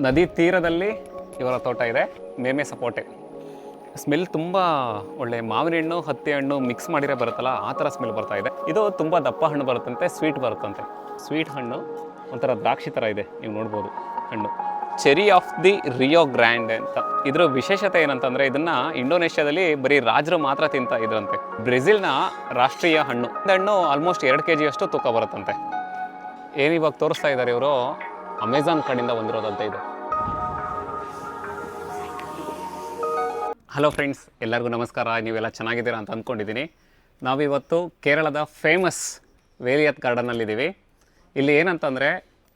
ನದಿ ತೀರದಲ್ಲಿ ಇವರ ತೋಟ ಇದೆ. ಮೇಮೆ ಸಪೋಟೆ. ಸ್ಮೆಲ್ ತುಂಬ ಒಳ್ಳೆ ಮಾವಿನ ಹಣ್ಣು, ಹತ್ತಿ ಹಣ್ಣು ಮಿಕ್ಸ್ ಮಾಡಿರೋ ಬರುತ್ತಲ್ಲ, ಆ ಥರ ಸ್ಮೆಲ್ ಬರ್ತಾ ಇದೆ. ಇದು ತುಂಬ ದಪ್ಪ ಹಣ್ಣು ಬರುತ್ತಂತೆ ಸ್ವೀಟ್ ಬರುತ್ತಂತೆ. ಸ್ವೀಟ್ ಹಣ್ಣು, ಒಂಥರ ದ್ರಾಕ್ಷಿ ಥರ ಇದೆ, ನೀವು ನೋಡ್ಬೋದು ಹಣ್ಣು. Cherry of the Rio Grande ಅಂತ. ಇದರ ವಿಶೇಷತೆ ಏನಂತಂದ್ರೆ, ಇದನ್ನ ಇಂಡೋನೇಷ್ಯಾದಲ್ಲಿ ಬರೀ ರಾಜರು ಮಾತ್ರ ತಿಂತಾ ಇದ್ರಂತೆ. ಬ್ರೆಜಿಲ್ನ ರಾಷ್ಟ್ರೀಯ ಹಣ್ಣು. ಹಣ್ಣು ಆಲ್ಮೋಸ್ಟ್ ಎರಡು ಕೆ ಜಿಯಷ್ಟು ತೂಕ ಬರುತ್ತಂತೆ. ಏನಿವಾಗ ತೋರಿಸ್ತಾ ಇದ್ದಾರೆ ಇವರು? ಅಮೆಝಾನ್ ಕಡೆಯಿಂದ ಬಂದಿರೋದಂತ ಇದು. ಹಲೋ ಫ್ರೆಂಡ್ಸ್ ಎಲ್ಲರಿಗೂ ನಮಸ್ಕಾರ. ನೀವೆಲ್ಲ ಚೆನ್ನಾಗಿದ್ದೀರಾ ಅಂತ ಅಂದ್ಕೊಂಡಿದ್ದೀನಿ. ನಾವಿವತ್ತು ಕೇರಳದ ಫೇಮಸ್ ವೇಲಿಯತ್ ಗಾರ್ಡನ್ನಲ್ಲಿದ್ದೀವಿ ಇಲ್ಲಿ ಏನಂತಂದರೆ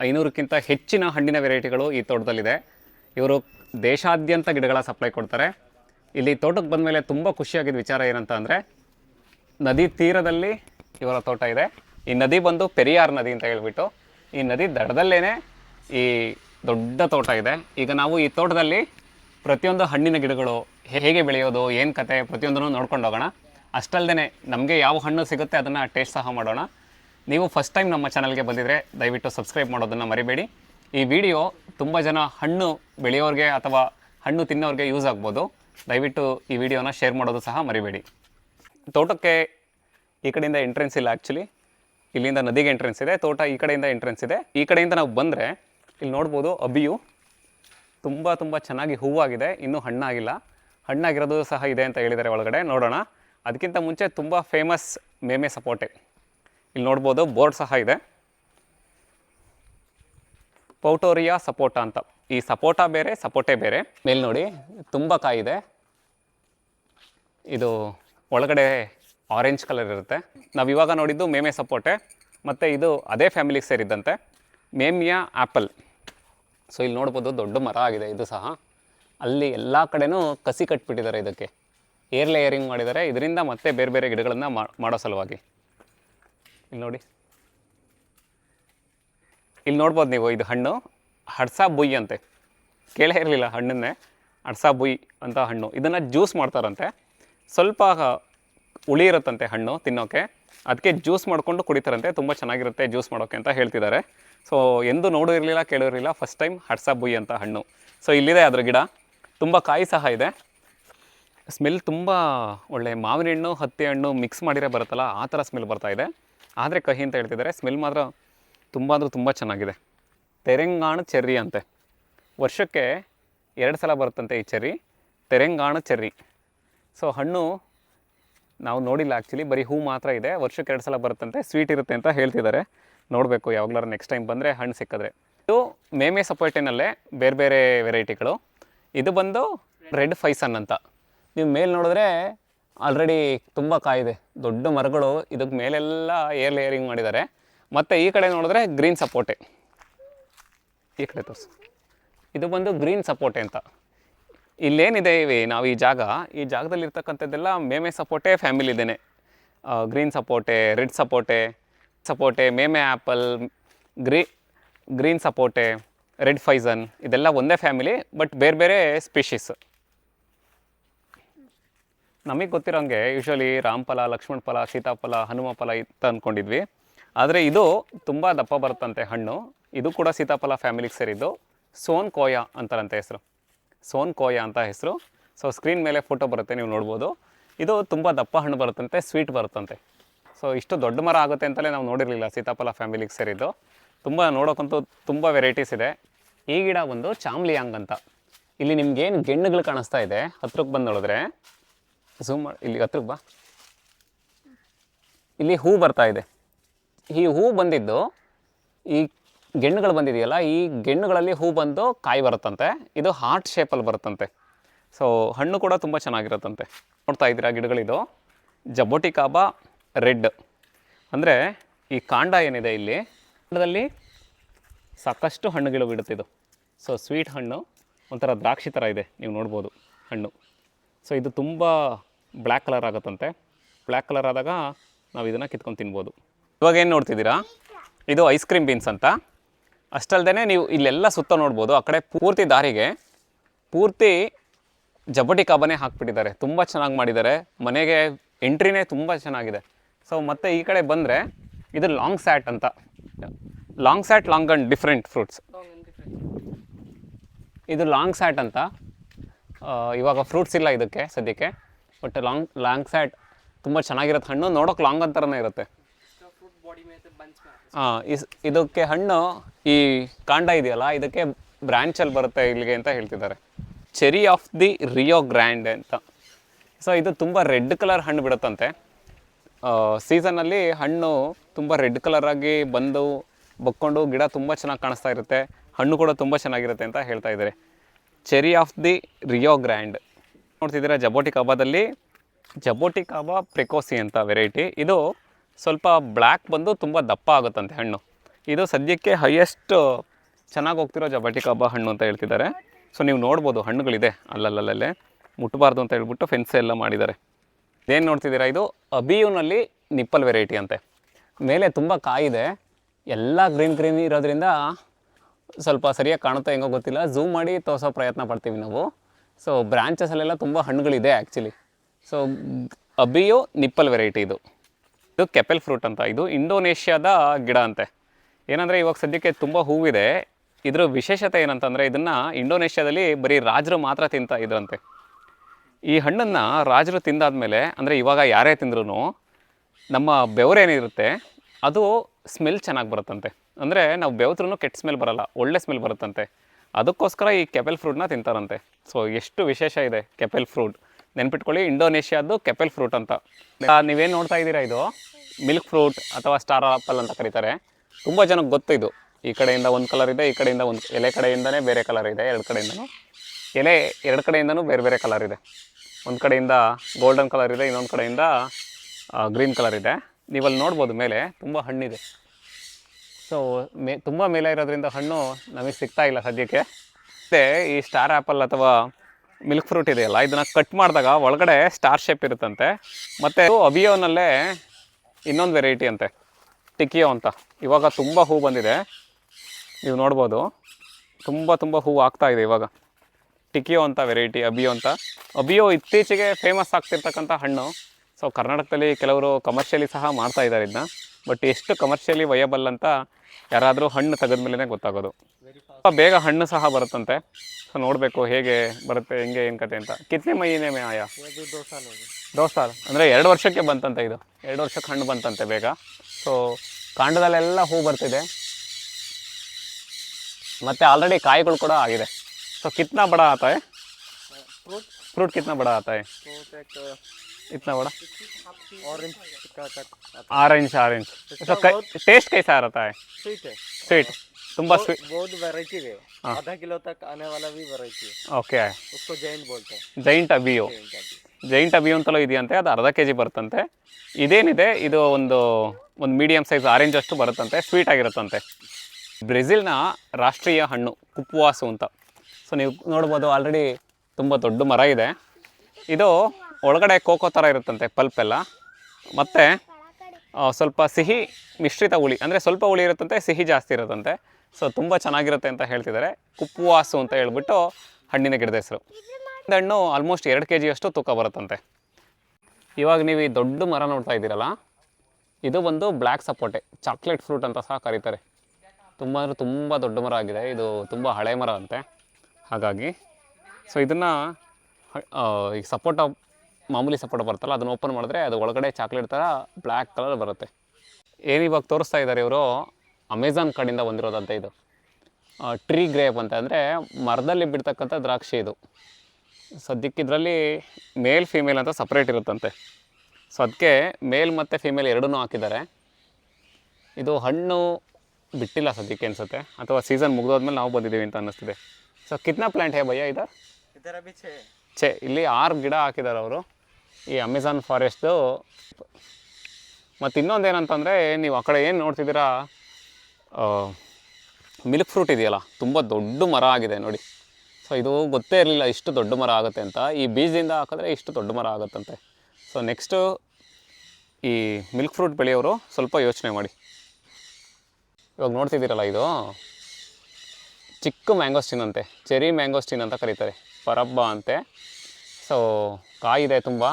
ಐನೂರಕ್ಕಿಂತ ಹೆಚ್ಚಿನ ಹಣ್ಣಿನ ವೆರೈಟಿಗಳು ಈ ತೋಟದಲ್ಲಿದೆ. ಇವರು ದೇಶಾದ್ಯಂತ ಗಿಡಗಳ ಸಪ್ಲೈ ಕೊಡ್ತಾರೆ. ಇಲ್ಲಿ ತೋಟಕ್ಕೆ ಬಂದ ಮೇಲೆ ತುಂಬ ಖುಷಿಯಾಗಿದ್ದ ವಿಚಾರ ಏನಂತ ಅಂದರೆ ನದಿ ತೀರದಲ್ಲಿ ಇವರ ತೋಟ ಇದೆ. ಈ ನದಿ ಬಂದು ಪೆರಿಯಾರ್ ನದಿ ಅಂತ ಹೇಳ್ಬಿಟ್ಟು, ಈ ನದಿ ದಡದಲ್ಲೇ ಈ ದೊಡ್ಡ ತೋಟ ಇದೆ. ಈಗ ನಾವು ಈ ತೋಟದಲ್ಲಿ ಪ್ರತಿಯೊಂದು ಹಣ್ಣಿನ ಗಿಡಗಳು ಹೇಗೆ ಬೆಳೆಯೋದು, ಏನು ಕತೆ ಪ್ರತಿಯೊಂದನ್ನು ನೋಡ್ಕೊಂಡು ಹೋಗೋಣ. ಅಷ್ಟಲ್ಲದೆ ನಮಗೆ ಯಾವ ಹಣ್ಣು ಸಿಗುತ್ತೆ ಅದನ್ನು ಟೇಸ್ಟ್ ಸಹ ಮಾಡೋಣ. ನೀವು ಫಸ್ಟ್ ಟೈಮ್ ನಮ್ಮ ಚಾನಲ್ಗೆ ಬಂದಿದ್ರೆ ದಯವಿಟ್ಟು ಸಬ್ಸ್ಕ್ರೈಬ್ ಮಾಡೋದನ್ನು ಮರಿಬೇಡಿ. ಈ ವಿಡಿಯೋ ತುಂಬ ಜನ ಹಣ್ಣು ಬೆಳೆಯೋರಿಗೆ ಅಥವಾ ಹಣ್ಣು ತಿನ್ನೋರಿಗೆ ಯೂಸ್ ಆಗ್ಬೋದು. ದಯವಿಟ್ಟು ಈ ವಿಡಿಯೋನ ಶೇರ್ ಮಾಡೋದು ಸಹ ಮರಿಬೇಡಿ. ತೋಟಕ್ಕೆ ಈ ಕಡೆಯಿಂದ ಎಂಟ್ರೆನ್ಸ್ ಇಲ್ಲ ಆ್ಯಕ್ಚುಲಿ ಇಲ್ಲಿಂದ ನದಿಗೆ ಎಂಟ್ರೆನ್ಸ್ ಇದೆ, ತೋಟ ಈ ಕಡೆಯಿಂದ ಎಂಟ್ರೆನ್ಸ್ ಇದೆ. ಈ ಕಡೆಯಿಂದ ನಾವು ಬಂದರೆ ಇಲ್ಲಿ ನೋಡ್ಬೋದು ಅಬಿಯು. ತುಂಬ ತುಂಬ ಚೆನ್ನಾಗಿ ಹೂವಾಗಿದೆ. ಇನ್ನೂ ಹಣ್ಣಾಗಿಲ್ಲ. ಹಣ್ಣಾಗಿರೋದು ಸಹ ಇದೆ ಅಂತ ಹೇಳಿದ್ದಾರೆ ಒಳಗಡೆ. ನೋಡೋಣ. ಅದಕ್ಕಿಂತ ಮುಂಚೆ ತುಂಬ ಫೇಮಸ್ ಮೇಮೆ ಸಪೋಟೆ. ಇಲ್ಲಿ ನೋಡ್ಬೋದು ಬೋರ್ಡ್ ಸಹ ಇದೆ. ಪೌಟೋರಿಯಾ ಸಪೋಟ ಅಂತ. ಈ ಸಪೋಟ ಬೇರೆ, ಸಪೋಟೆ ಬೇರೆ. ಮೇಲೆ ನೋಡಿ, ತುಂಬ ಕಾಯಿದೆ. ಇದು ಒಳಗಡೆ ಆರೆಂಜ್ ಕಲರ್ ಇರುತ್ತೆ. ನಾವು ಇವಾಗ ನೋಡಿದ್ದು ಮೇಮೆ ಸಪೋಟೆ. ಮತ್ತು ಇದು ಅದೇ ಫ್ಯಾಮಿಲಿಗೆ ಸೇರಿದ್ದಂತೆ. ಮೇಮಿಯಾ ಆ್ಯಪಲ್ ಸೊ ಇಲ್ಲಿ ನೋಡ್ಬೋದು ದೊಡ್ಡ ಮರ ಆಗಿದೆ, ಇದು ಸಹ. ಅಲ್ಲಿ ಎಲ್ಲ ಕಡೆನೂ ಕಸಿ ಕಟ್ಬಿಟ್ಟಿದ್ದಾರೆ ಇದಕ್ಕೆ. ಏರ್ ಲೇಯರಿಂಗ್ ಮಾಡಿದ್ದಾರೆ, ಇದರಿಂದ ಮತ್ತೆ ಬೇರೆ ಬೇರೆ ಗಿಡಗಳನ್ನು ಮಾಡೋ ಸಲುವಾಗಿ. ಇಲ್ಲಿ ನೋಡಿ. ಇಲ್ಲಿ ನೋಡ್ಬೋದು ನೀವು, ಇದು ಹಣ್ಣು. ಹಡ್ಸಾ ಬುಯ್ ಅಂತೆ. ಕೇಳೇ ಇರಲಿಲ್ಲ ಹಣ್ಣನ್ನೇ. ಹಡ್ಸಾ ಬುಯ್ ಅಂತ ಹಣ್ಣು. ಇದನ್ನು ಜ್ಯೂಸ್ ಮಾಡ್ತಾರಂತೆ. ಸ್ವಲ್ಪ ಹುಳಿ ಇರುತ್ತಂತೆ ಹಣ್ಣು ತಿನ್ನೋಕ್ಕೆ ಅದಕ್ಕೆ ಜ್ಯೂಸ್ ಮಾಡಿಕೊಂಡು ಕುಡಿತಾರಂತೆ. ತುಂಬ ಚೆನ್ನಾಗಿರುತ್ತೆ ಜ್ಯೂಸ್ ಮಾಡೋಕ್ಕೆ ಅಂತ ಹೇಳ್ತಿದ್ದಾರೆ. ಸೊ ಎಂದು ನೋಡಿರಲಿಲ್ಲ ಇರಲಿಲ್ಲ ಕೇಳೂ ಫಸ್ಟ್ ಟೈಮ್ ಹಡ್ಸ ಬುಯ್ ಅಂತ ಹಣ್ಣು. ಸೊ ಇಲ್ಲಿದೆ ಅದರ ಗಿಡ. ತುಂಬ ಕಾಯಿ ಸಹ ಇದೆ. ಸ್ಮೆಲ್ ತುಂಬ ಒಳ್ಳೆ ಮಾವಿನ ಹಣ್ಣು, ಹತ್ತಿ ಹಣ್ಣು ಮಿಕ್ಸ್ ಮಾಡಿರೋ ಬರುತ್ತಲ್ಲ, ಆ ಥರ ಸ್ಮೆಲ್ ಬರ್ತಾ ಇದೆ. ಆದರೆ ಕಹಿ ಅಂತ ಹೇಳ್ತಿದ್ದಾರೆ. ಸ್ಮೆಲ್ ಮಾತ್ರ ತುಂಬ ಅಂದರೂ ತುಂಬ ಚೆನ್ನಾಗಿದೆ. ತೆರೆಂಗಾಣ ಚೆರ್ರಿ ಅಂತೆ. ವರ್ಷಕ್ಕೆ ಎರಡು ಸಲ ಬರುತ್ತಂತೆ ಈ ಚೆರ್ರಿ. ತೆರೆಂಗಾಣ ಚೆರ್ರಿ. ಸೊ ಹಣ್ಣು ನಾವು ನೋಡಿಲ್ಲ ಆ್ಯಕ್ಚುಲಿ ಬರೀ ಹೂ ಮಾತ್ರ ಇದೆ. ವರ್ಷಕ್ಕೆ ಎರಡು ಸಲ ಬರುತ್ತಂತೆ. ಸ್ವೀಟ್ ಇರುತ್ತೆ ಅಂತ ಹೇಳ್ತಿದ್ದಾರೆ. ನೋಡಬೇಕು ಯಾವಾಗಲಾರು ನೆಕ್ಸ್ಟ್ ಟೈಮ್ ಬಂದರೆ ಹಣ್ಣು ಸಿಕ್ಕಿದ್ರೆ. ಇದು ಮೇಮೆ ಸಪೋರ್ಟಿನಲ್ಲೇ ಬೇರೆ ಬೇರೆ ವೆರೈಟಿಗಳು. ಇದು ಬಂದು ರೆಡ್ ಫೈಸನ್ ಅಂತ. ನೀವು ಮೇಲೆ ನೋಡಿದ್ರೆ ಆಲ್ರೆಡಿ ತುಂಬ ಕಾಯಿದೆ. ದೊಡ್ಡ ಮರಗಳು ಇದಕ್ಕೆ ಮೇಲೆಲ್ಲ ಏರ್ ಲೇಯರಿಂಗ್ ಮಾಡಿದ್ದಾರೆ. ಮತ್ತು ಈ ಕಡೆ ನೋಡಿದ್ರೆ ಗ್ರೀನ್ ಸಪೋಟೆ ಈ ಕಡೆ ತೋರಿಸು. ಇದು ಬಂದು ಗ್ರೀನ್ ಸಪೋಟೆ ಅಂತ. ಇಲ್ಲೇನಿದೆ ಇವೆ, ನಾವು ಈ ಜಾಗ. ಈ ಜಾಗದಲ್ಲಿ ಇರ್ತಕ್ಕಂಥದ್ದೆಲ್ಲ mamey sapote ಫ್ಯಾಮಿಲಿದೇನೆ green sapote red sapote sapote mamey apple gree, green sapote red ಫೈಸನ್, ಇದೆಲ್ಲ ಒಂದೇ ಫ್ಯಾಮಿಲಿ, ಬಟ್ ಬೇರೆ ಬೇರೆ ಸ್ಪೀಷೀಸ್. ನಮಗೆ ಗೊತ್ತಿರೋಂಗೆ ಯೂಶ್ವಲಿ ರಾಮಫಲ ಲಕ್ಷ್ಮಣ ಫಲ ಸೀತಾಫಲ ಹನುಮ ಫಲ ಇತ್ತು ಅಂದ್ಕೊಂಡಿದ್ವಿ ಆದರೆ ಇದು ತುಂಬ ದಪ್ಪ ಬರುತ್ತಂತೆ ಹಣ್ಣು. ಇದು ಕೂಡ ಸೀತಾಫಲ ಫ್ಯಾಮಿಲಿಗೆ ಸೇರಿದ್ದು. ಸೋನ್ ಕೋಯ ಅಂತಾರಂತೆ ಹೆಸರು. ಸೋನ್ ಕೋಯ ಅಂತ ಹೆಸರು. ಸೊ ಸ್ಕ್ರೀನ್ ಮೇಲೆ ಫೋಟೋ ಬರುತ್ತೆ, ನೀವು ನೋಡ್ಬೋದು. ಇದು ತುಂಬ ದಪ್ಪ ಹಣ್ಣು ಬರುತ್ತಂತೆ ಸ್ವೀಟ್ ಬರುತ್ತಂತೆ. ಸೊ ಇಷ್ಟು ದೊಡ್ಡ ಮರ ಆಗುತ್ತೆ ಅಂತಲೇ ನಾವು ನೋಡಿರಲಿಲ್ಲ ಸೀತಾಫಲ ಫ್ಯಾಮಿಲಿಗೆ ಸೇರಿದ್ದು. ತುಂಬ ನೋಡೋಕ್ಕಂತೂ ತುಂಬ ವೆರೈಟೀಸ್ ಇದೆ. ಈ ಗಿಡ ಒಂದು ಚಾಮ್ಲಿಯಾಂಗ್ ಅಂತ. ಇಲ್ಲಿ ನಿಮ್ಗೇನು ಗೆಣ್ಣುಗಳು ಕಾಣಿಸ್ತಾ ಇದೆ? ಹತ್ರಕ್ಕೆ ಬಂದು ನೋಡಿದ್ರೆ. ಝೂಮ್ ಇಲ್ಲಿ ಹತ್ರಕ್ಕೆ ಬಾ. ಇಲ್ಲಿ ಹೂ ಬರ್ತಾ ಇದೆ. ಈ ಹೂ ಬಂದಿದ್ದು, ಈ ಗೆಣ್ಣುಗಳು ಬಂದಿದೆಯಲ್ಲ, ಈ ಗೆಣ್ಣುಗಳಲ್ಲಿ ಹೂ ಬಂದು ಕಾಯಿ ಬರುತ್ತಂತೆ. ಇದು ಹಾರ್ಟ್ ಶೇಪಲ್ಲಿ ಬರುತ್ತಂತೆ. ಸೊ ಹಣ್ಣು ಕೂಡ ತುಂಬ ಚೆನ್ನಾಗಿರುತ್ತಂತೆ. ನೋಡ್ತಾ ಇದ್ದೀರಾ ಗಿಡಗಳಿದು. ಜಬೋಟಿ ಕಾಬಾ ರೆಡ್. ಅಂದರೆ ಈ ಕಾಂಡ ಏನಿದೆ ಇಲ್ಲಿ? ಕಾಂಡದಲ್ಲಿ ಸಾಕಷ್ಟು ಹಣ್ಣುಗಳು ಬಿಡುತ್ತಿದ್ದು. ಸೊ ಸ್ವೀಟ್ ಹಣ್ಣು, ಒಂಥರ ದ್ರಾಕ್ಷಿ ಥರ ಇದೆ. ನೀವು ನೋಡ್ಬೋದು ಹಣ್ಣು. ಸೊ ಇದು ತುಂಬ ಬ್ಲ್ಯಾಕ್ ಕಲರ್ ಆಗುತ್ತಂತೆ. ಬ್ಲ್ಯಾಕ್ ಕಲರ್ ಆದಾಗ ನಾವು ಇದನ್ನು ಕಿತ್ಕೊಂಡು ತಿನ್ಬೋದು. ಇವಾಗ ಏನು ನೋಡ್ತಿದ್ದೀರಾ? ಇದು ಐಸ್ ಕ್ರೀಮ್ ಬೀನ್ಸ್ ಅಂತ. ಅಷ್ಟಲ್ದೇ ನೀವು ಇಲ್ಲೆಲ್ಲ ಸುತ್ತ ನೋಡ್ಬೋದು. ಆ ಕಡೆ ಪೂರ್ತಿ ದಾರಿಗೆ ಪೂರ್ತಿ ಜಬಟಿ ಕಾಬನೇ ಹಾಕ್ಬಿಟ್ಟಿದ್ದಾರೆ. ತುಂಬ ಚೆನ್ನಾಗಿ ಮಾಡಿದ್ದಾರೆ. ಮನೆಗೆ ಎಂಟ್ರಿನೇ ತುಂಬ ಚೆನ್ನಾಗಿದೆ. ಸೊ ಮತ್ತೆ ಈ ಕಡೆ ಬಂದರೆ ಇದು ಲಾಂಗ್ ಸ್ಯಾಟ್ ಅಂತ. Langsat long and different fruits ಇದು ಲಾಂಗ್ ಸ್ಯಾಟ್ ಅಂತ. ಇವಾಗ ಫ್ರೂಟ್ಸ್ ಇಲ್ಲ ಇದಕ್ಕೆ, ಸದ್ಯಕ್ಕೆ. ಬಟ್ ಲಾಂಗ್ ಲಾಂಗ್ ಸ್ಯಾಟ್ ತುಂಬ ಚೆನ್ನಾಗಿರುತ್ತೆ ಹಣ್ಣು. ನೋಡೋಕೆ ಲಾಂಗ್ ಅಂತರನೇ ಇರುತ್ತೆ. ಹಾಂ ಇಸ್, ಇದಕ್ಕೆ ಹಣ್ಣು ಈ ಕಾಂಡ ಇದೆಯಲ್ಲ, ಇದಕ್ಕೆ ಬ್ರ್ಯಾಂಚಲ್ಲಿ ಬರುತ್ತೆ ಇಲ್ಲಿಗೆ ಅಂತ ಹೇಳ್ತಿದ್ದಾರೆ. Cherry of the Rio Grande ಅಂತ. ಸೊ ಇದು ತುಂಬ ರೆಡ್ ಕಲರ್ ಹಣ್ಣು ಬಿಡುತ್ತಂತೆ. ಸೀಸನಲ್ಲಿ ಹಣ್ಣು ತುಂಬ ರೆಡ್ ಕಲರ್ ಆಗಿ ಬಂದು ಬಕ್ಕೊಂಡು ಗಿಡ ತುಂಬ ಚೆನ್ನಾಗಿ ಕಾಣಿಸ್ತಾ ಇರುತ್ತೆ. ಹಣ್ಣು ಕೂಡ ತುಂಬ ಚೆನ್ನಾಗಿರುತ್ತೆ ಅಂತ ಹೇಳ್ತಾ ಇದ್ದಾರೆ. Cherry of the Rio Grande ನೋಡ್ತಿದ್ದೀರಾ ಜಬೋಟಿ ಕಬಾದಲ್ಲಿ ಜಬೋಟಿ ಕಾಬಾ ಪ್ರಿಕೋಸಿ ಅಂತ ವೆರೈಟಿ ಇದು ಸ್ವಲ್ಪ ಬ್ಲ್ಯಾಕ್ ಬಂದು ತುಂಬ ದಪ್ಪ ಆಗುತ್ತಂತೆ ಹಣ್ಣು. ಇದು ಸದ್ಯಕ್ಕೆ ಹೈಯೆಸ್ಟ್ ಚೆನ್ನಾಗಿ ಹೋಗ್ತಿರೋ ಜಬೋಟಿ ಕಾಬಾ ಹಣ್ಣು ಅಂತ ಹೇಳ್ತಿದ್ದಾರೆ. ಸೊ ನೀವು ನೋಡ್ಬೋದು ಹಣ್ಣುಗಳಿದೆ ಅಲ್ಲಲ್ಲಲ್ಲೇ ಮುಟ್ಟಬಾರ್ದು ಅಂತ ಹೇಳ್ಬಿಟ್ಟು ಫೆನ್ಸೆ ಎಲ್ಲ ಮಾಡಿದ್ದಾರೆ. ಇದೇನು ನೋಡ್ತಿದ್ದೀರಾ? ಇದು ಅಬಿಯುನಲ್ಲಿ ನಿಪ್ಪಲ್ ವೆರೈಟಿ ಅಂತೆ. ಮೇಲೆ ತುಂಬ ಕಾಯಿದೆ. ಎಲ್ಲ ಗ್ರೀನ್ ಗ್ರೀನ್ ಇರೋದ್ರಿಂದ ಸ್ವಲ್ಪ ಸರಿಯಾಗಿ ಕಾಣುತ್ತೆ ಹೆಂಗೋ ಗೊತ್ತಿಲ್ಲ. ಝೂಮ್ ಮಾಡಿ ತೋರಿಸೋ ಪ್ರಯತ್ನ ಪಡ್ತೀವಿ ನಾವು. ಸೊ ಬ್ರ್ಯಾಂಚಸಲ್ಲೆಲ್ಲ ತುಂಬ ಹಣ್ಣುಗಳಿದೆ actually so abiu nipple variety ಇದು. ಇದು ಕೆಪೆಲ್ ಫ್ರೂಟ್ ಅಂತ. ಇದು ಇಂಡೋನೇಷ್ಯಾದ ಗಿಡ ಅಂತೆ. ಏನಂದರೆ ಇವಾಗ ಸದ್ಯಕ್ಕೆ ತುಂಬ ಹೂವಿದೆ. ಇದರ ವಿಶೇಷತೆ ಏನಂತಂದರೆ ಇದನ್ನು ಇಂಡೋನೇಷ್ಯಾದಲ್ಲಿ ಬರೀ ರಾಜರು ಮಾತ್ರ ತಿಂತ ಇದ್ರಂತೆ. ಈ ಹಣ್ಣನ್ನು ರಾಜರು ತಿಂದಾದ್ಮೇಲೆ, ಅಂದರೆ ಇವಾಗ ಯಾರೇ ತಿಂದ್ರೂ ನಮ್ಮ ಬೆವರೇನಿರುತ್ತೆ ಅದು ಸ್ಮೆಲ್ ಚೆನ್ನಾಗಿ ಬರುತ್ತಂತೆ. ಅಂದರೆ ನಾವು ಬೆವತ್ರೂ ಕೆಟ್ಟ ಸ್ಮೆಲ್ ಬರಲ್ಲ, ಒಳ್ಳೆ ಸ್ಮೆಲ್ ಬರುತ್ತಂತೆ. ಅದಕ್ಕೋಸ್ಕರ ಈ ಕೆಪೆಲ್ ಫ್ರೂಟ್ನ ತಿಂತಾರಂತೆ. ಸೊ ಎಷ್ಟು ವಿಶೇಷ ಇದೆ ಕೆಪೆಲ್ ಫ್ರೂಟ್. ನೆನ್ಪಿಟ್ಕೊಳ್ಳಿ, ಇಂಡೋನೇಷ್ಯಾದ್ದು ಕೆಪೆಲ್ ಫ್ರೂಟ್ ಅಂತ. ನೀವೇನು ನೋಡ್ತಾ ಇದ್ದೀರಾ ಇದು? ಮಿಲ್ಕ್ ಫ್ರೂಟ್ ಅಥವಾ ಸ್ಟಾರ್ ಆಪಲ್ ಅಂತ ಕರೀತಾರೆ. ತುಂಬ ಜನಕ್ಕೆ ಗೊತ್ತು ಇದು. ಈ ಕಡೆಯಿಂದ ಒಂದು ಕಲರ್ ಇದೆ, ಈ ಕಡೆಯಿಂದ ಒಂದು, ಎಲೆ ಕಡೆಯಿಂದನೇ ಬೇರೆ ಕಲರ್ ಇದೆ, ಎರಡು ಕಡೆಯಿಂದನೂ. ಎಲೆ ಎರಡು ಕಡೆಯಿಂದನೂ ಬೇರೆ ಬೇರೆ ಕಲರ್ ಇದೆ. ಒಂದು ಕಡೆಯಿಂದ ಗೋಲ್ಡನ್ ಕಲರ್ ಇದೆ, ಇನ್ನೊಂದು ಕಡೆಯಿಂದ ಗ್ರೀನ್ ಕಲರ್ ಇದೆ. ನೀವಲ್ಲಿ ನೋಡ್ಬೋದು ಮೇಲೆ, ತುಂಬ ಹಣ್ಣಿದೆ. ಸೊ ಮೇ, ತುಂಬ ಮೇಲೆ ಇರೋದ್ರಿಂದ ಹಣ್ಣು ನಮಗೆ ಸಿಗ್ತಾ ಇಲ್ಲ ಸದ್ಯಕ್ಕೆ. ಮತ್ತು ಈ ಸ್ಟಾರ್ ಆ್ಯಪಲ್ ಅಥವಾ ಮಿಲ್ಕ್ ಫ್ರೂಟ್ ಇದೆಯಲ್ಲ, ಇದನ್ನು ಕಟ್ ಮಾಡಿದಾಗ ಒಳಗಡೆ ಸ್ಟಾರ್ ಶೇಪ್ ಇರುತ್ತಂತೆ. ಮತ್ತು ಅಬಿಯೋನಲ್ಲೇ ಇನ್ನೊಂದು ವೆರೈಟಿ ಅಂತೆ ಟಿಕಿಯೋ ಅಂತ. ಇವಾಗ ತುಂಬ ಹೂ ಬಂದಿದೆ. ನೀವು ನೋಡ್ಬೋದು. ತುಂಬ ತುಂಬ ಹೂ ಆಗ್ತಾ ಇದೆ ಇವಾಗ. ಟಿಕಿಯೋ ಅಂತ ವೆರೈಟಿ, ಅಬಿಯೋ ಅಂತ. ಅಬಿಯೋ ಇತ್ತೀಚೆಗೆ ಫೇಮಸ್ ಆಗ್ತಿರ್ತಕ್ಕಂಥ ಹಣ್ಣು. ಸೊ ಕರ್ನಾಟಕದಲ್ಲಿ ಕೆಲವರು ಕಮರ್ಷಿಯಲಿ ಸಹ ಮಾಡ್ತಾ ಇದ್ದಾರೆ ಇದನ್ನ ಬಟ್ ಎಷ್ಟು ಕಮರ್ಷಿಯಲಿ ವಯಬಲ್ ಅಂತ ಯಾರಾದರೂ ಹಣ್ಣು ತೆಗೆದ ಮೇಲೆ ಗೊತ್ತಾಗೋದು. ಬೇಗ ಹಣ್ಣು ಸಹ ಬರುತ್ತಂತೆ. ಸೊ ನೋಡಬೇಕು ಹೇಗೆ ಬರುತ್ತೆ, ಹೆಂಗೆ, ಏನು ಕತೆ ಅಂತ. ಕಿತ್ನೆ ಮೈನೇ ಮೇ ಆಯಾ? ದೋಸಾಲ್ ಅಂದರೆ ಎರಡು ವರ್ಷಕ್ಕೆ ಬಂತಂತೆ ಇದು. ಎರಡು ವರ್ಷಕ್ಕೆ ಹಣ್ಣು ಬಂತಂತೆ ಬೇಗ. ಸೊ ಕಾಂಡದಲ್ಲೆಲ್ಲ ಹೂ ಬರ್ತಿದೆ. ಮತ್ತು ಆಲ್ರೆಡಿ ಕಾಯಿಗಳು ಕೂಡ ಆಗಿದೆ. ಸೊ ಕಿತ್ನಾ ಬಡ ಆತಾ है फ्रूट फ्रूट कितना बड़ा आता है फ्रूट एक इतना बड़ा ऑरेंज का कट ऑरेंज ऑरेंज इसका तो टेस्ट कैसा रहता है स्वीट है स्वीट ತುಂಬ बहुत- स्वीट बहुत वैरायटी है हाँ। आधा किलो तक आने वाला भी वैरायटी है ಓಕೆ उसको जैन बोलते हैं ಜೈಂಟ್ ಅಬಿಯೋ जैन का भी। ಜೈಂಟ್ ಅಬಿಯೋ ಅಂತಲೂ ಇದೆಯಂತೆ ಅದು ಅರ್ಧ ಕೆ ಜಿ ಬರುತ್ತಂತೆ ಇದೇನಿದೆ ಇದು ಒಂದು ಒಂದು ಮೀಡಿಯಮ್ ಸೈಜ್ ಆರೆಂಜ್ ಅಷ್ಟು ಬರುತ್ತಂತೆ ಸ್ವೀಟ್ ಆಗಿರುತ್ತಂತೆ ಬ್ರೆಜಿಲ್ನ ರಾಷ್ಟ್ರೀಯ ಹಣ್ಣು ಕುಪ್ಪುವಾಸು ಅಂತ ಸೊ ನೀವು ನೋಡ್ಬೋದು ಆಲ್ರೆಡಿ ತುಂಬ ದೊಡ್ಡ ಮರ ಇದೆ. ಇದು ಒಳಗಡೆ ಕೋಕೋ ಥರ ಇರುತ್ತಂತೆ ಪಲ್ಪ್ ಎಲ್ಲ. ಮತ್ತು ಸ್ವಲ್ಪ ಸಿಹಿ ಮಿಶ್ರಿತ ಹುಳಿ, ಅಂದರೆ ಸ್ವಲ್ಪ ಹುಳಿ ಇರುತ್ತಂತೆ, ಸಿಹಿ ಜಾಸ್ತಿ ಇರುತ್ತಂತೆ. ಸೊ ತುಂಬ ಚೆನ್ನಾಗಿರುತ್ತೆ ಅಂತ ಹೇಳ್ತಿದ್ದಾರೆ. ಕುಪ್ಪುವಾಸು ಅಂತ ಹೇಳ್ಬಿಟ್ಟು ಹಣ್ಣಿನ ಗಿಡದ ಹೆಸರು. ಹಣ್ಣು ಆಲ್ಮೋಸ್ಟ್ ಎರಡು ಕೆ ಜಿಯಷ್ಟು ತೂಕ ಬರುತ್ತಂತೆ. ಇವಾಗ ನೀವು ಈ ದೊಡ್ಡ ಮರ ನೋಡ್ತಾ ಇದ್ದೀರಲ್ಲ, ಇದು ಒಂದು ಬ್ಲ್ಯಾಕ್ ಸಪೋಟೆ ಚಾಕ್ಲೇಟ್ ಫ್ರೂಟ್ ಅಂತ ಸಹ ಕರೀತಾರೆ. ತುಂಬ ಅಂದರೆ ತುಂಬ ದೊಡ್ಡ ಮರ ಆಗಿದೆ. ಇದು ತುಂಬ ಹಳೆ ಮರ ಅಂತೆ. ಹಾಗಾಗಿ. ಸೊ ಇದನ್ನು ಈ ಸಪೋಟ, ಮಾಮೂಲಿ ಸಪೋಟ ಬರುತ್ತಲ್ಲ, ಅದನ್ನು ಓಪನ್ ಮಾಡಿದ್ರೆ ಅದು ಒಳಗಡೆ ಚಾಕ್ಲೇಟ್ ಥರ ಬ್ಲ್ಯಾಕ್ ಕಲರ್ ಬರುತ್ತೆ. ಏನು ಇವಾಗ ತೋರಿಸ್ತಾ ಇದ್ದಾರೆ ಇವರು? ಅಮೆಝಾನ್ ಕಡೆಯಿಂದ ಬಂದಿರೋದಂತೆ ಇದು. ಟ್ರೀ ಗ್ರೇಪ್ ಅಂತ ಅಂದರೆ ಮರದಲ್ಲಿ ಬಿಡ್ತಕ್ಕಂಥ ದ್ರಾಕ್ಷಿ ಇದು. ಸದ್ಯಕ್ಕೆ ಇದರಲ್ಲಿ ಮೇಲ್ ಫೀಮೇಲ್ ಅಂತ ಸಪ್ರೇಟ್ ಇರುತ್ತಂತೆ. ಸೊ ಅದಕ್ಕೆ ಮೇಲ್ ಮತ್ತು ಫೀಮೇಲ್ ಎರಡೂ ಹಾಕಿದ್ದಾರೆ. ಇದು ಹಣ್ಣು ಬಿಟ್ಟಿಲ್ಲ ಸದ್ಯಕ್ಕೆ ಅನಿಸುತ್ತೆ. ಅಥವಾ ಸೀಸನ್ ಮುಗಿದೋದ್ಮೇಲೆ ನಾವು ಬಂದಿದ್ದೀವಿ ಅಂತ ಅನ್ನಿಸ್ತಿದೆ. ಸೊ ಕಿತ್ನಾ ಪ್ಲ್ಯಾಂಟ್ ಹೇ ಭಯ್ಯ ಇದರ್ इधर अभी छः है। ಛೇ ಇಲ್ಲಿ ಆರು ಗಿಡ ಹಾಕಿದ್ದಾರೆ ಅವರು ಈ ಅಮೆಝಾನ್ ಫಾರೆಸ್ಟ್ದು ಮತ್ತು ಇನ್ನೊಂದು ಏನಂತಂದರೆ ನೀವು ಆ ಕಡೆ ಏನು ನೋಡ್ತಿದ್ದೀರಾ ಮಿಲ್ಕ್ ಫ್ರೂಟ್ ಇದೆಯಲ್ಲ ತುಂಬ ದೊಡ್ಡ ಮರ ಆಗಿದೆ ನೋಡಿ ಸೊ ಇದು ಗೊತ್ತೇ ಇರಲಿಲ್ಲ ಇಷ್ಟು ದೊಡ್ಡ ಮರ ಆಗುತ್ತೆ ಅಂತ ಈ ಬೀಜದಿಂದ ಹಾಕಿದ್ರೆ ಇಷ್ಟು ದೊಡ್ಡ ಮರ ಆಗುತ್ತಂತೆ ಸೊ ನೆಕ್ಸ್ಟು ಈ ಮಿಲ್ಕ್ ಫ್ರೂಟ್ ಬೆಳೆಯೋರು ಸ್ವಲ್ಪ ಯೋಚನೆ ಮಾಡಿ ಇವಾಗ ನೋಡ್ತಿದ್ದೀರಲ್ಲ ಇದು ಚಿಕ್ಕ ಮ್ಯಾಂಗೋಸ್ಟಿನ್ ಅಂತೆ ಚೆರಿ ಮ್ಯಾಂಗೋಸ್ಟಿನ್ ಅಂತ ಕರೀತಾರೆ ಪರಬ್ಬ ಅಂತೆ. ಸೊ ಕಾಯಿದೆ ತುಂಬ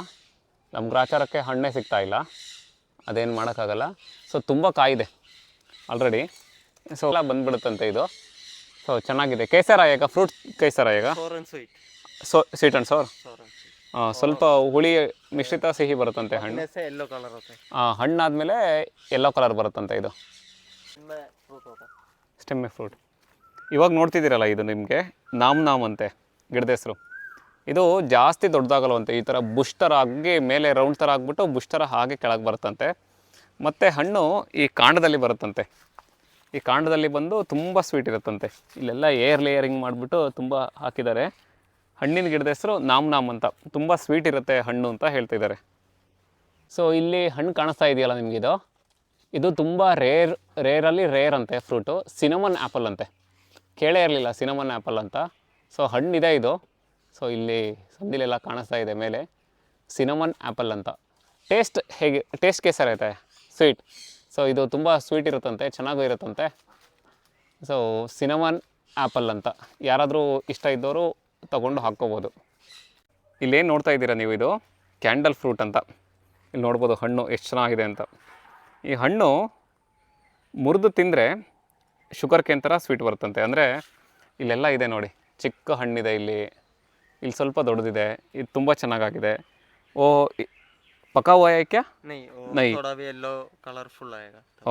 ನಮ್ಮ ಗ್ರಾಚಾರಕ್ಕೆ ಹಣ್ಣೇ ಸಿಗ್ತಾ ಇಲ್ಲ ಅದೇನು ಮಾಡೋಕ್ಕಾಗಲ್ಲ. ಸೊ ತುಂಬ ಕಾಯಿದೆ ಆಲ್ರೆಡಿ ಸೊ ಎಲ್ಲ ಬಂದ್ಬಿಡುತ್ತಂತೆ ಇದು. ಸೊ ಚೆನ್ನಾಗಿದೆ. ಕೇಸರ ಈಗ ಫ್ರೂಟ್ ಕೇಸರ ಈಗ ಸೊ ಸ್ವೀಟ್ ಆ್ಯಂಡ್ ಸೋರ್ ಸ್ವಲ್ಪ ಹುಳಿ ಮಿಶ್ರಿತ ಸಿಹಿ ಬರುತ್ತಂತೆ ಹಣ್ಣು. ಎಲ್ಲೋ ಕಲರ್ ಹಾಂ ಹಣ್ಣಾದಮೇಲೆ ಎಲ್ಲೋ ಕಲರ್ ಬರುತ್ತಂತೆ ಇದು. ಸ್ಟೆಮ್ಮೆ ಫ್ರೂಟ್ ಇವಾಗ ನೋಡ್ತಿದ್ದೀರಲ್ಲ ಇದು ನಿಮಗೆ ನಾಮ್ ನಾಮ್ ಅಂತೆ, ಗಿಡದ ಹೆಸರು. ಇದು ಜಾಸ್ತಿ ದೊಡ್ಡದಾಗಲ್ವಂತೆ, ಈ ಥರ ಬುಷ್ ಥರ ಆಗಿ ಮೇಲೆ ರೌಂಡ್ ಥರ ಆಗಿಬಿಟ್ಟು ಬುಷ್ ಥರ ಹಾಗೆ ಕೆಳಗೆ ಬರುತ್ತಂತೆ. ಮತ್ತು ಹಣ್ಣು ಈ ಕಾಂಡದಲ್ಲಿ ಬರುತ್ತಂತೆ. ಈ ಕಾಂಡದಲ್ಲಿ ಬಂದು ತುಂಬ ಸ್ವೀಟ್ ಇರುತ್ತಂತೆ. ಇಲ್ಲೆಲ್ಲ ಏರ್ ಲೇಯರಿಂಗ್ ಮಾಡಿಬಿಟ್ಟು ತುಂಬ ಹಾಕಿದ್ದಾರೆ. ಹಣ್ಣಿನ ಗಿಡದ ಹೆಸರು ನಾಮ್ ನಾಮ್ ಅಂತ, ತುಂಬ ಸ್ವೀಟ್ ಇರುತ್ತೆ ಹಣ್ಣು ಅಂತ ಹೇಳ್ತಿದ್ದಾರೆ. ಸೊ ಇಲ್ಲಿ ಹಣ್ಣು ಕಾಣಿಸ್ತಾ ಇದೆಯಲ್ಲ ನಿಮಗಿದು ಇದು? ತುಂಬ ರೇರ್ ರೇರಲ್ಲಿ ರೇರ್ ಅಂತೆ ಫ್ರೂಟು ಸಿನಮನ್ ಆ್ಯಪಲ್ ಅಂತೆ. ಕೇಳೇ ಇರಲಿಲ್ಲ ಸಿನಮನ್ ಆ್ಯಪಲ್ ಅಂತ. ಸೊ ಹಣ್ಣಿದೆ ಇದು. ಸೊ ಇಲ್ಲಿ ಸಂದಿಲೆಲ್ಲ ಕಾಣಿಸ್ತಾ ಇದೆ ಮೇಲೆ. ಸಿನಮನ್ ಆ್ಯಪಲ್ ಅಂತ. ಟೇಸ್ಟ್ ಹೇಗೆ, ಟೇಸ್ಟ್ ಕೇಸರ್ ಐತೆ. ಸ್ವೀಟ್. ಸೊ ಇದು ತುಂಬ ಸ್ವೀಟ್ ಇರುತ್ತಂತೆ, ಚೆನ್ನಾಗೂ ಇರುತ್ತಂತೆ. ಸೊ ಸಿನಮನ್ ಆ್ಯಪಲ್ ಅಂತ. ಯಾರಾದರೂ ಇಷ್ಟ ಇದ್ದವರು ತಗೊಂಡು ಹಾಕ್ಕೋಬೋದು. ಇಲ್ಲೇನು ನೋಡ್ತಾ ಇದ್ದೀರಾ ನೀವು ಇದು? ಕ್ಯಾಂಡಲ್ ಫ್ರೂಟ್ ಅಂತ. ಇಲ್ಲಿ ನೋಡ್ಬೋದು ಹಣ್ಣು ಎಷ್ಟು ಚೆನ್ನಾಗಿದೆ ಅಂತ. ಈ ಹಣ್ಣು ಮುರಿದು ತಿಂದರೆ ಶುಗರ್ ಕೇನ್ ಥರ ಸ್ವೀಟ್ ಬರುತ್ತಂತೆ. ಅಂದರೆ ಇಲ್ಲೆಲ್ಲ ಇದೆ ನೋಡಿ. ಚಿಕ್ಕ ಹಣ್ಣಿದೆ ಇಲ್ಲಿ. ಇಲ್ಲಿ ಸ್ವಲ್ಪ ದೊಡ್ಡದಿದೆ. ಇದು ತುಂಬ ಚೆನ್ನಾಗಾಗಿದೆ. ಓ ಪಕಾವಯಕ್ಕೆ ನೈ ಎಲ್ಲೋ ಕಲರ್ಫುಲ್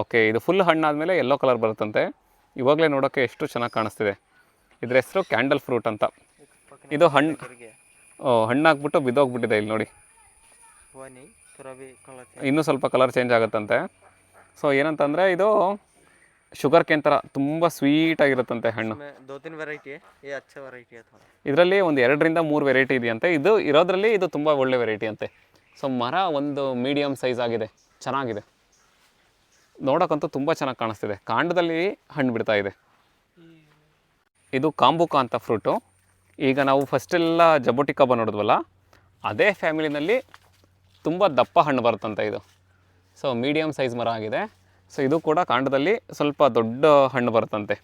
ಓಕೆ ಇದು ಫುಲ್ ಹಣ್ಣಾದಮೇಲೆ ಎಲ್ಲೋ ಕಲರ್ ಬರುತ್ತಂತೆ. ಇವಾಗಲೇ ನೋಡೋಕ್ಕೆ ಎಷ್ಟು ಚೆನ್ನಾಗಿ ಕಾಣಿಸ್ತಿದೆ. ಇದ್ರ ಹೆಸರು ಕ್ಯಾಂಡಲ್ ಫ್ರೂಟ್ ಅಂತ. ಇದು ಹಣ್ಣು ಓ ಹಣ್ಣಾಗ್ಬಿಟ್ಟು ಬಿದ್ದೋಗ್ಬಿಟ್ಟಿದೆ ಇಲ್ಲಿ ನೋಡಿ. ಇನ್ನೂ ಸ್ವಲ್ಪ ಕಲರ್ ಚೇಂಜ್ ಆಗುತ್ತಂತೆ. ಸೊ ಏನಂತಂದರೆ ಇದು ಶುಗರ್ ಕೇನ್ ಥರ ತುಂಬ ಸ್ವೀಟಾಗಿರುತ್ತಂತೆ ಹಣ್ಣು में दो तीन वैरायटी है ये अच्छा वैरायटी है थोड़ा ಇದರಲ್ಲಿ ಒಂದು ಎರಡರಿಂದ ಮೂರು ವೆರೈಟಿ ಇದೆಯಂತೆ ಇದು ಇರೋದ್ರಲ್ಲಿ ಇದು ತುಂಬ ಒಳ್ಳೆ ವೆರೈಟಿ ಅಂತೆ ಸೊ ಮರ ಒಂದು ಮೀಡಿಯಮ್ ಸೈಜ್ ಆಗಿದೆ ಚೆನ್ನಾಗಿದೆ ನೋಡೋಕ್ಕಂತೂ ತುಂಬ ಚೆನ್ನಾಗಿ ಕಾಣಿಸ್ತಿದೆ ಕಾಂಡದಲ್ಲಿ ಹಣ್ಣು ಬಿಡ್ತಾ ಇದೆ ಇದು ಕಾಂಬುಕ ಅಂತ ಫ್ರೂಟು ಈಗ ನಾವು ಫಸ್ಟೆಲ್ಲ ಜಬೋಟಿಕ ನೋಡಿದ್ವಲ್ಲ ಅದೇ ಫ್ಯಾಮಿಲಿನಲ್ಲಿ ತುಂಬ ದಪ್ಪ ಹಣ್ಣು ಬರುತ್ತಂತೆ ಇದು ಸೊ ಮೀಡಿಯಮ್ ಸೈಜ್ ಮರ ಆಗಿದೆ ಸೊ ಇದು ಕೂಡ ಕಾಂಡದಲ್ಲಿ ಸ್ವಲ್ಪ ದೊಡ್ಡ ಹಣ್ಣು ಬರುತ್ತಂತೆ.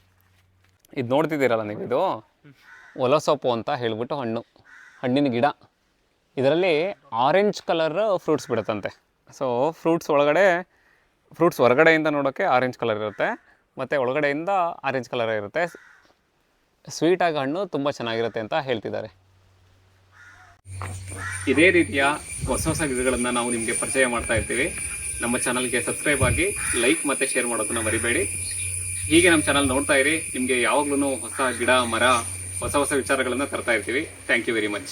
ಇದು ನೋಡ್ತಿದ್ದೀರಲ್ಲ ನೀವು ಇದು? ಒಲಸೊಪ್ಪು ಅಂತ ಹೇಳ್ಬಿಟ್ಟು ಹಣ್ಣು, ಹಣ್ಣಿನ ಗಿಡ. ಇದರಲ್ಲಿ ಆರೆಂಜ್ ಕಲರ್ ಫ್ರೂಟ್ಸ್ ಬಿಡುತ್ತಂತೆ. ಸೊ ಫ್ರೂಟ್ಸ್ ಒಳಗಡೆ ಫ್ರೂಟ್ಸ್ ಹೊರಗಡೆಯಿಂದ ನೋಡೋಕ್ಕೆ ಆರೆಂಜ್ ಕಲರ್ ಇರುತ್ತೆ, ಮತ್ತು ಒಳಗಡೆಯಿಂದ ಆರೆಂಜ್ ಕಲರ್ ಇರುತ್ತೆ. ಸ್ವೀಟಾಗಿ ಹಣ್ಣು ತುಂಬ ಚೆನ್ನಾಗಿರುತ್ತೆ ಅಂತ ಹೇಳ್ತಿದ್ದಾರೆ. ಇದೇ ರೀತಿಯ ಹೊಸ ಹೊಸ ಗಿಡಗಳನ್ನು ನಾವು ನಿಮಗೆ ಪರಿಚಯ ಮಾಡ್ತಾ ಇರ್ತೀವಿ. ನಮ್ಮ ಚಾನಲ್ಗೆ ಸಬ್ಸ್ಕ್ರೈಬ್ ಆಗಿ ಲೈಕ್ ಮತ್ತೆ ಶೇರ್ ಮಾಡೋದನ್ನ ಮರಿಬೇಡಿ. ಹೀಗೆ ನಮ್ಮ ಚಾನಲ್ ನೋಡ್ತಾ ಇರಿ, ನಿಮಗೆ ಯಾವಾಗ್ಲೂ ಹೊಸ ಗಿಡ, ಮರ, ಹೊಸ ಹೊಸ ವಿಚಾರಗಳನ್ನು ತರ್ತಾ ಇರ್ತೀವಿ. Thank you very much